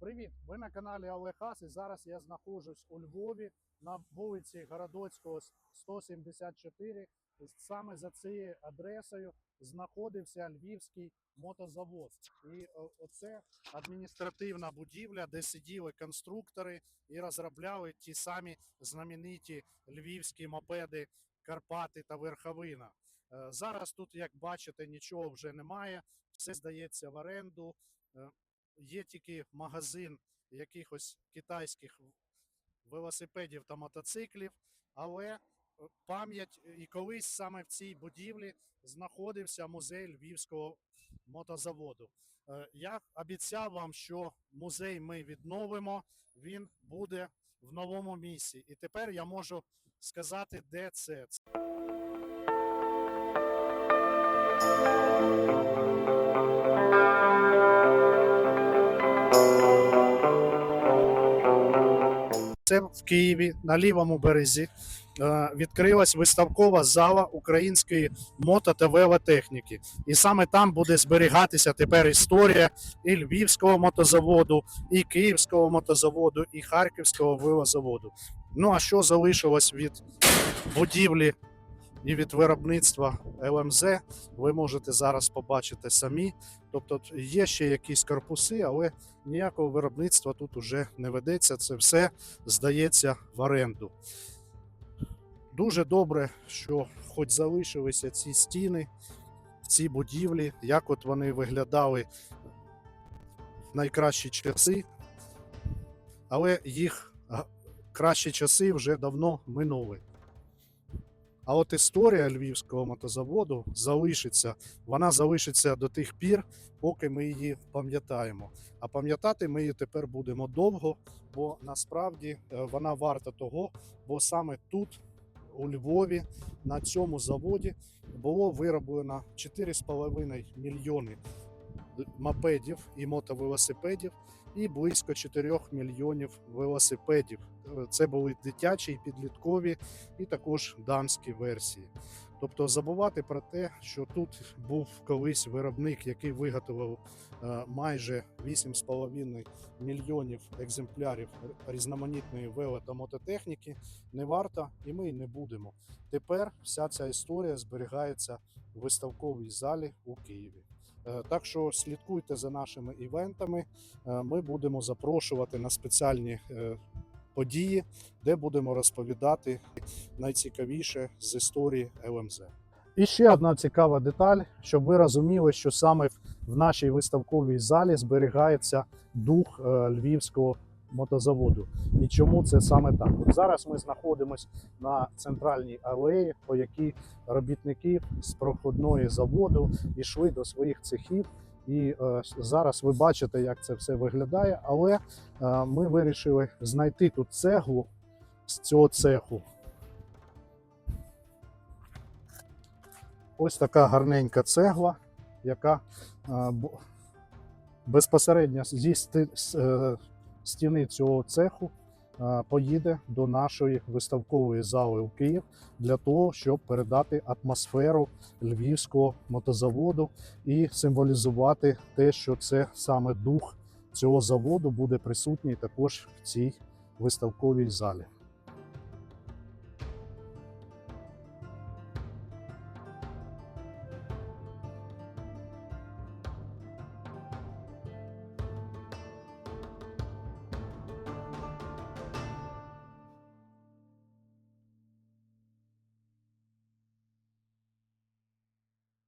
Привіт! Ви на каналі Олег Хас і зараз я знаходжусь у Львові на вулиці Городоцького 174. І Саме за цією адресою знаходився Львівський мотозавод. І оце адміністративна будівля, де сиділи конструктори і розробляли ті самі знамениті львівські мопеди Карпати та Верховина. Е, Зараз тут, як бачите, нічого вже немає. Все здається в оренду. Є тільки магазин якихось китайських велосипедів та мотоциклів, але е, пам'ять е, і колись саме в цій будівлі знаходився музей Львівського мотозаводу. Е, Я обіцяв вам, що музей ми відновимо, він буде в новому місці. І тепер я можу сказати, де це. Це в Києві на лівому березі е, відкрилась виставкова зала української мото та велотехніки. І саме там буде зберігатися тепер історія і Львівського мотозаводу, і Київського мотозаводу, і Харківського велозаводу. Ну а що залишилось від будівлі і від виробництва ЛМЗ, ви можете зараз побачити самі. Тобто є ще якісь корпуси, але ніякого виробництва тут уже не ведеться. Це все здається в оренду. Дуже добре, що хоч залишилися ці стіни, ці будівлі, як от вони виглядали в найкращі часи, але їх кращі часи вже давно минули. А от історія львівського мотозаводу залишиться. Вона залишиться до тих пір, поки ми її пам'ятаємо. А пам'ятати ми її тепер будемо довго, бо насправді е, вона варта того, бо саме тут, у Львові, на цьому заводі, було вироблено 4,5 мільйони мопедів і мотовелосипедів, і близько 4 мільйонів велосипедів. Е, Це були дитячі, і підліткові, і також дамські версії. Тобто забувати про те, що тут був колись виробник, який виготовив е, майже 8,5 мільйонів екземплярів різноманітної вело та мототехніки, не варто, і ми й не будемо. Тепер вся ця історія зберігається в виставковій залі у Києві. Е, Так що слідкуйте за нашими івентами. Е, Ми будемо запрошувати на спеціальні е, події, де будемо розповідати найцікавіше з історії ЛМЗ. І ще одна цікава деталь, щоб ви розуміли, що саме в нашій виставковій залі зберігається дух львівського мотозаводу. І чому це саме так? От зараз ми знаходимося на центральній алеї, по якій робітники з проходної заводу йшли до своїх цехів. І е, зараз ви бачите, як це все виглядає. Але е, ми вирішили знайти тут цеглу з цього цеху. Ось така гарненька цегла, яка е, безпосередньо зі з, е, стіни цього цеху е, поїде до нашої виставкової зали у Київ для того, щоб передати атмосферу львівського мотозаводу і символізувати те, що це саме дух цього заводу буде присутній також в цій виставковій залі.